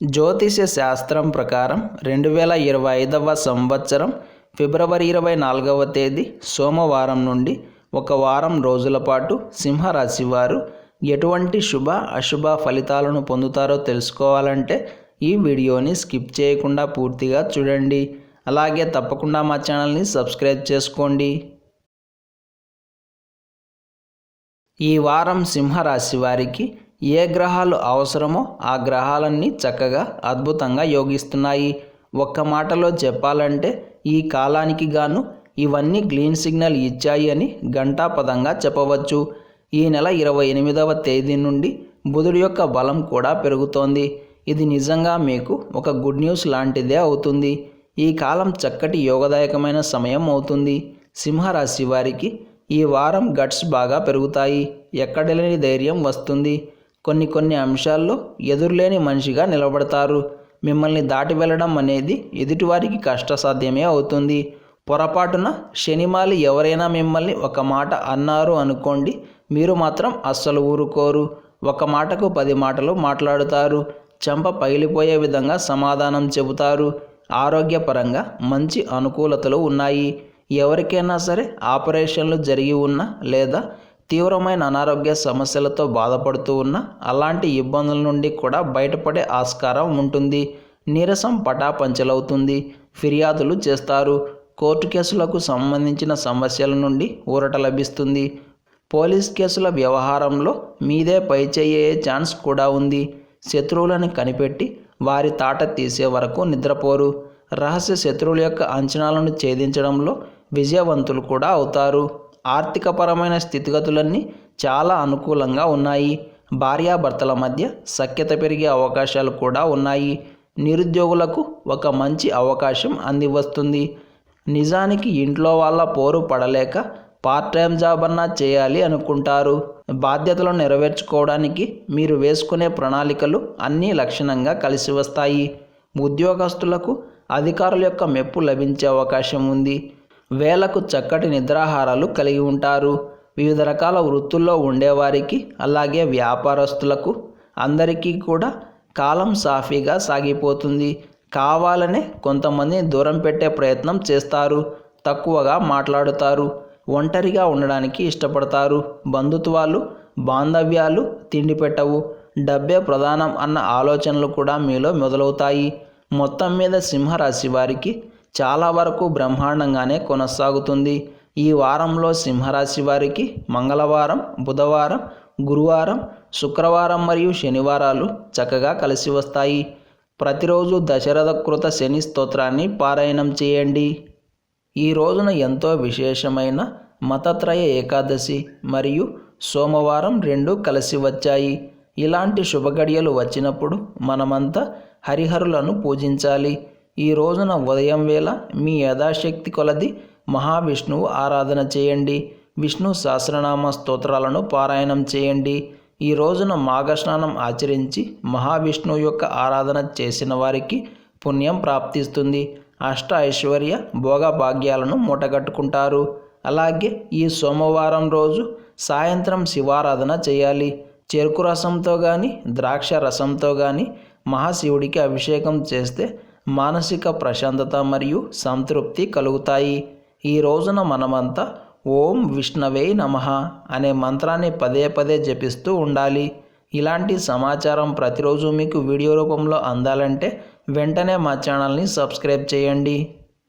జ్యోతిష శాస్త్రం ప్రకారం రెండు వేల ఇరవై ఐదవ సంవత్సరం ఫిబ్రవరి ఇరవై నాలుగవ తేదీ సోమవారం నుండి ఒక వారం రోజుల పాటు సింహరాశి వారు ఎటువంటి శుభ అశుభ ఫలితాలను పొందుతారో తెలుసుకోవాలంటే ఈ వీడియోని స్కిప్ చేయకుండా పూర్తిగా చూడండి. అలాగే తప్పకుండా మా ఛానల్ని సబ్స్క్రైబ్ చేసుకోండి. ఈ వారం సింహరాశి వారికి ఏ గ్రహాలు అవసరమో ఆ గ్రహాలన్నీ చక్కగా అద్భుతంగా యోగిస్తున్నాయి. ఒక్క మాటలో చెప్పాలంటే ఈ కాలానికి గాను ఇవన్నీ గ్రీన్ సిగ్నల్ ఇచ్చాయి అని ఘంటాపదంగా చెప్పవచ్చు. ఈ నెల ఇరవై ఎనిమిదవ తేదీ నుండి బుధుడి యొక్క బలం కూడా పెరుగుతోంది. ఇది నిజంగా మీకు ఒక గుడ్ న్యూస్ లాంటిదే అవుతుంది. ఈ కాలం చక్కటి యోగదాయకమైన సమయం అవుతుంది. సింహరాశి వారికి ఈ వారం గట్స్ బాగా పెరుగుతాయి. ఎక్కడలేని ధైర్యం వస్తుంది. కొన్ని కొన్ని అంశాల్లో ఎదురులేని మనిషిగా నిలబడతారు. మిమ్మల్ని దాటి వెళ్ళడం అనేది ఎదుటివారికి కష్టసాధ్యమే అవుతుంది. పొరపాటున శనిమాలి ఎవరైనా మిమ్మల్ని ఒక మాట అన్నారు అనుకోండి మీరు మాత్రం అస్సలు ఊరుకోరు. ఒక మాటకు పది మాటలు మాట్లాడుతారు. చెంప పగిలిపోయే విధంగా సమాధానం చెబుతారు. ఆరోగ్యపరంగా మంచి అనుకూలతలు ఉన్నాయి. ఎవరికైనా సరే ఆపరేషన్లు జరిగి ఉన్నా లేదా తీవ్రమైన అనారోగ్య సమస్యలతో బాధపడుతూ ఉన్న అలాంటి ఇబ్బందుల నుండి కూడా బయటపడే ఆస్కారం ఉంటుంది. నీరసం పటాపంచలవుతుంది. ఫిర్యాదులు చేస్తారు. కోర్టు కేసులకు సంబంధించిన సమస్యల నుండి ఊరట లభిస్తుంది. పోలీస్ కేసుల వ్యవహారంలో మీదే పై చేయే ఛాన్స్ కూడా ఉంది. శత్రువులను కనిపెట్టి వారి తాట తీసే వరకు నిద్రపోరు. రహస్య శత్రువుల యొక్క అంచనాలను ఛేదించడంలో విజయవంతులు కూడా అవుతారు. ఆర్థికపరమైన స్థితిగతులన్నీ చాలా అనుకూలంగా ఉన్నాయి. భార్యాభర్తల మధ్య సఖ్యత పెరిగే అవకాశాలు కూడా ఉన్నాయి. నిరుద్యోగులకు ఒక మంచి అవకాశం అందివస్తుంది. నిజానికి ఇంట్లో వాళ్ళ పోరు పడలేక పార్ట్ టైం జాబ్ అన్నా చేయాలి అనుకుంటారు. బాధ్యతలు నెరవేర్చుకోవడానికి మీరు వేసుకునే ప్రణాళికలు అన్నీ లక్షణంగా కలిసి వస్తాయి. ఉద్యోగస్తులకు అధికారుల యొక్క మెప్పు లభించే అవకాశం ఉంది. వేలకు చక్కటి నిద్రాహారాలు కలిగి ఉంటారు. వివిధ రకాల వృత్తుల్లో ఉండేవారికి అలాగే వ్యాపారస్తులకు అందరికీ కూడా కాలం సాఫీగా సాగిపోతుంది. కావాలనే కొంతమందిని దూరం పెట్టే ప్రయత్నం చేస్తారు. తక్కువగా మాట్లాడుతారు. ఒంటరిగా ఉండడానికి ఇష్టపడతారు. బంధుత్వాలు బాంధవ్యాలు తిండి పెట్టవు. డబ్బే ప్రధానం అన్న ఆలోచనలు కూడా మీలో మొదలవుతాయి. మొత్తం మీద సింహరాశి వారికి చాలా వరకు బ్రహ్మాండంగానే కొనసాగుతుంది. ఈ వారంలో సింహరాశి వారికి మంగళవారం బుధవారం గురువారం శుక్రవారం మరియు శనివారాలు చక్కగా కలిసి వస్తాయి. ప్రతిరోజు దశరథ కృత శని స్తోత్రాన్ని పారాయణం చేయండి. ఈ రోజున ఎంతో విశేషమైన మతత్రయ ఏకాదశి మరియు సోమవారం రెండు కలిసి వచ్చాయి. ఇలాంటి శుభగడియలు వచ్చినప్పుడు మనమంతా హరిహరులను పూజించాలి. ఈ రోజున ఉదయం వేళ మీ యథాశక్తి కొలది మహావిష్ణువు ఆరాధన చేయండి. విష్ణు సహస్రనామ స్తోత్రాలను పారాయణం చేయండి. ఈ రోజున మాఘస్నానం ఆచరించి మహావిష్ణువు యొక్క ఆరాధన చేసిన వారికి పుణ్యం ప్రాప్తిస్తుంది. అష్ట ఐశ్వర్య భోగభాగ్యాలను మూటగట్టుకుంటారు. అలాగే ఈ సోమవారం రోజు సాయంత్రం శివారాధన చేయాలి. చెరుకు రసంతో కానీ ద్రాక్ష రసంతో కానీ మహాశివుడికి అభిషేకం చేస్తే మానసిక ప్రశాంతత మరియు సంతృప్తి కలుగుతాయి. ఈ రోజున మనమంతా ఓం విష్ణవే నమ అనే మంత్రాన్ని పదే పదే జపిస్తూ ఉండాలి. ఇలాంటి సమాచారం ప్రతిరోజు మీకు వీడియో రూపంలో అందాలంటే వెంటనే మా ఛానల్ని సబ్స్క్రైబ్ చేయండి.